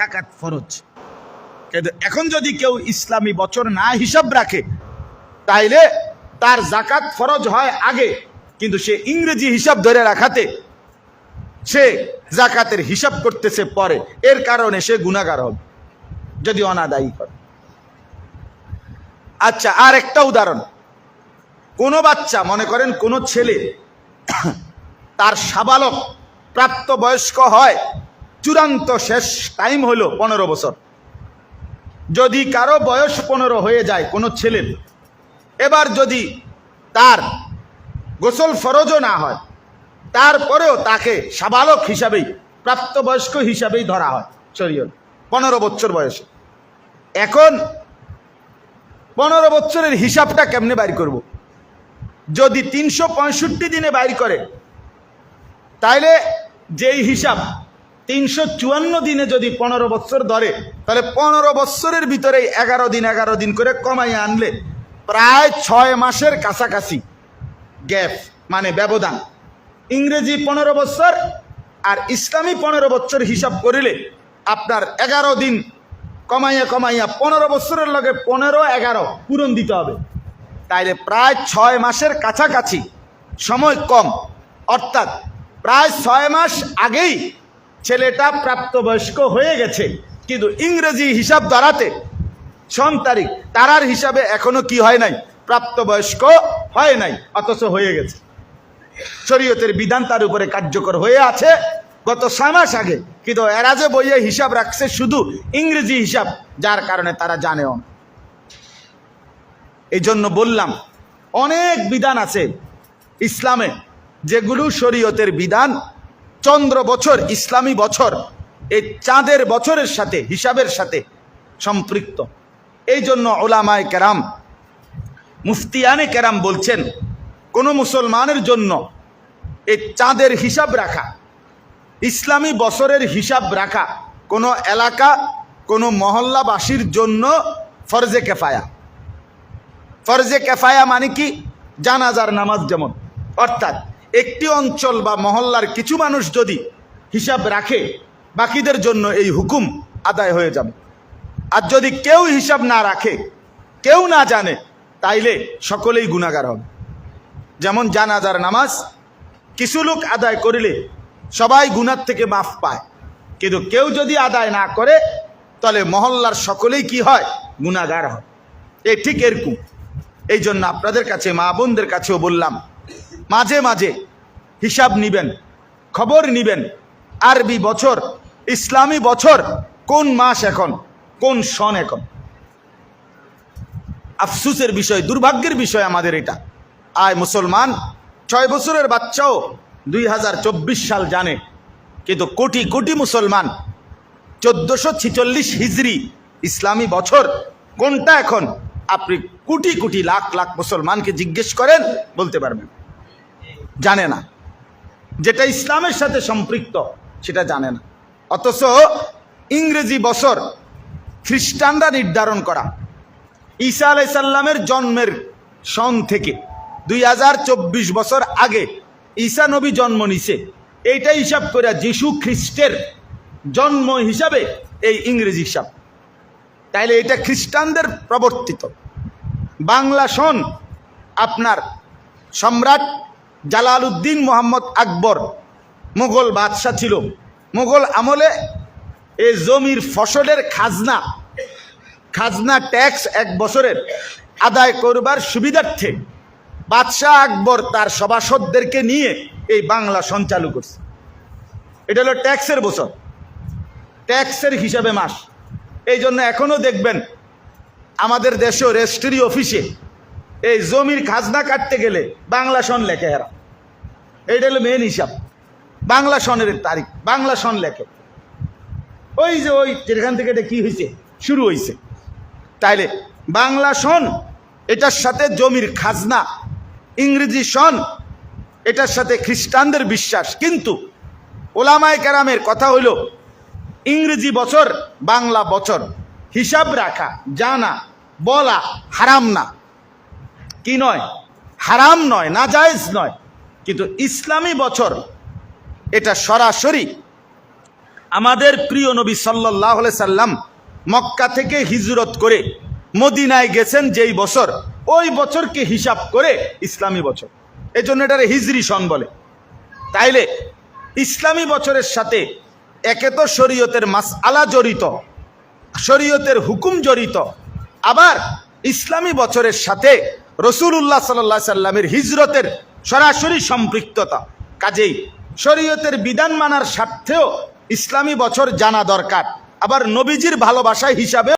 জাকাত ফরজ। কিন্তু এখন যদি কেউ ইসলামী বছর না হিসাব রাখে, তাইলে তার জাকাত ফরজ হয় আগে। কিন্তু সে ইংরেজি হিসাব ধরে রাখাতে, সে জাকাতের হিসাব করতেছে পরে। এর কারণে সে গুণাগার হবে, যদি অনাদায়ী করে। আচ্ছা আর একটা উদাহরণ। কোনো বাচ্চা, মনে করেন কোনো ছেলে, তার সাবালক প্রাপ্ত বয়স্ক হয় চূড়ান্ত শেষ টাইম হলো পনেরো বছর যদি কারও বয়স পনেরো হয়ে যায় কোনো ছেলের এবার যদি তার গোসল ফরজও না হয়, তারপরেও তাকে সাবালক হিসাবেই, প্রাপ্তবয়স্ক হিসাবেই ধরা হয় শরীয়ত, পনেরো বছর বয়সে এখন পনেরো বছরের হিসাবটা কেমনে বাইর করব। যদি তিনশো পঁয়ষট্টি দিনে বাইর করে, তাইলে যেই হিসাব তিনশো চুয়ান্ন দিনে যদি পনেরো বৎসর ধরে, তাহলে পনেরো বৎসরের ভিতরে এগারো দিন এগারো দিন করে কমাই আনলে প্রায় ছয় মাসের কাছাকাছি গ্যাপ মানে ব্যবধান। ইংরেজি পনেরো বৎসর আর ইসলামী পনেরো বৎসর হিসাব করিলে আপনার এগারো দিন কমাইয়া কমাইয়া পনেরো বৎসরের লগে পনেরো, এগারো পূরণ দিতে হবে। তাইলে প্রায় ছয় মাসের কাছাকাছি সময় কম। অর্থাৎ প্রায় ছয় মাস আগেই ছেলেটা প্রাপ্তবয়স্ক হয়ে গেছে। কিন্তু ইংরেজি হিসাব ধরাতে সন তারিখ, তারার হিসাবে এখনও কি হয় নাই? প্রাপ্তবয়স্ক হয় নাই, অথচ হয়ে গেছে। শরীয়তের বিধান তার উপরে কার্যকর হয়ে আছে। গত ছয় মাস আগে কিন্তু এরা যে বইয়ে হিসাব রাখছে শুধু ইংরেজি হিসাব, যার কারণে তারা জানেও না। এই জন্য বললাম, অনেক বিধান আছে ইসলামে যেগুলো শরীয়তের বিধান চন্দ্র বছর, ইসলামী বছর এই চাঁদের বছরের সাথে, হিসাবের সাথে সম্পৃক্ত। এই জন্য ওলামায় কেরাম, মুফতিয়ানে কেরাম বলছেন, কোনো মুসলমানের জন্য এই চাঁদের হিসাব রাখা, ইসলামী বছরের হিসাব রাখা কোনো এলাকা, কোনো মহল্লাবাসীর জন্য ফরজে কেফায়া। ফরজে কেফায়া মানে কি? জানাজার নামাজ যেমন। অর্থাৎ একটি অঞ্চল বা মহল্লার কিছু মানুষ যদি হিসাব রাখে, বাকিদের জন্য এই হুকুম আদায় হয়ে যাবে। আর যদি কেউ হিসাব না রাখে, কেউ না জানে, তাইলে সকলেই গুণাগার হবে। যেমন জানাজার নামাজ, কিছু লোক আদায় করিলে সবাই গুনার থেকে মাফ পায়। কিন্তু কেউ যদি আদায় না করে, তাহলে মহল্লার সকলেই কি হয়? গুণাগার হয়। এ ঠিক এরকম। এই জন্য আপনাদের কাছে, মা বোনদের কাছেও বললাম মাঝে মাঝে হিসাব নিবেন, খবর নিবেন, আরবি বছর, ইসলামী বছর, কোন মাস এখন, কোন সন এখন। আফসুসের বিষয়, দুর্ভাগ্যের বিষয় আমাদের এটা। আয় মুসলমান, ছয় বছরের বাচ্চাও দুই হাজার চব্বিশ সাল জানে, কিন্তু কোটি কোটি মুসলমান, চোদ্দশো ছিচল্লিশ হিজড়ি ইসলামী বছর, কোনটা এখন? আপনি কোটি কোটি লাখ লাখ মুসলমানকে জিজ্ঞেস করেন, বলতে পারবেন। জানে না। যেটা ইসলামের সাথে সম্পৃক্ত, সেটা জানে না। অথচ ইংরেজি বছর খ্রিস্টানরা নির্ধারণ করা, ঈসা আলাইসাল্লামের জন্মের সন থেকে দুই হাজার চব্বিশ বছর আগে ঈসা নবী জন্ম নিছে। এইটা হিসাব করে যিশু খ্রিস্টের জন্ম হিসাবে এই ইংরেজি হিসাব। তাইলে এটা খ্রিস্টানদের প্রবর্তিত। বাংলা সন আপনার সম্রাট জালাল উদ্দিন মোহাম্মদ আকবর। মুঘল বাদশাহ ছিল। মোগল আমলে এই জমির ফসলের খাজনা খাজনা ট্যাক্স এক বছরের আদায় করবার সুবিধার্থে বাদশাহ আকবর তার সভাসদদেরকে নিয়ে এই বাংলা সঞ্চালু করছে। এটা হলো ট্যাক্সের বছর। ট্যাক্সের হিসাবে মাস। এই জন্য এখনও দেখবেন আমাদের দেশেও রেজিস্ট্রি অফিসে এই জমির খাজনা কাটতে গেলে বাংলা সন লেখে এরা। এইটা হলো মেন হিসাব। বাংলা সনের তারিখ, বাংলা সন লেখে। ওই যে ওই, যেখান থেকে এটা কি হয়েছে শুরু হয়েছে তাইলে বাংলা সন, এটার সাথে জমির খাজনা, ইংরেজি সন, এটার সাথে খ্রিস্টানদের বিশ্বাস। কিন্তু ওলামায় কেরামের কথা হইল, ইংরেজি বছর, বাংলা বছর। হিসাব রাখা, জানা, বলা হারাম না। কি নয়? হারাম নয়, নাজায়েজ নয়। কিন্তু ইসলামী বছর, এটা সরাসরি আমাদের প্রিয় নবী সাল্লাহ সাল্লাম মক্কা থেকে হিজরত করে মদিনায় গেছেন যেই বছর, ওই বছরকে হিসাব করে ইসলামী বছর। এই জন্য এটারে হিজরি সন বলে। তাইলে ইসলামী বছরের সাথে একে তো শরীয়তের মাস আলা জড়িত, শরীয়তের হুকুম জড়িত। আবার ইসলামী বছরের সাথে রসুল্লাহ সাল্লা সাল্লামের হিজরতের সরাসরি সম্পৃক্ততা। কাজেই শরীয়তের বিধান মানার স্বার্থেও ইসলামী বছর জানা দরকার। আবার নবীজির ভালোবাসা হিসাবে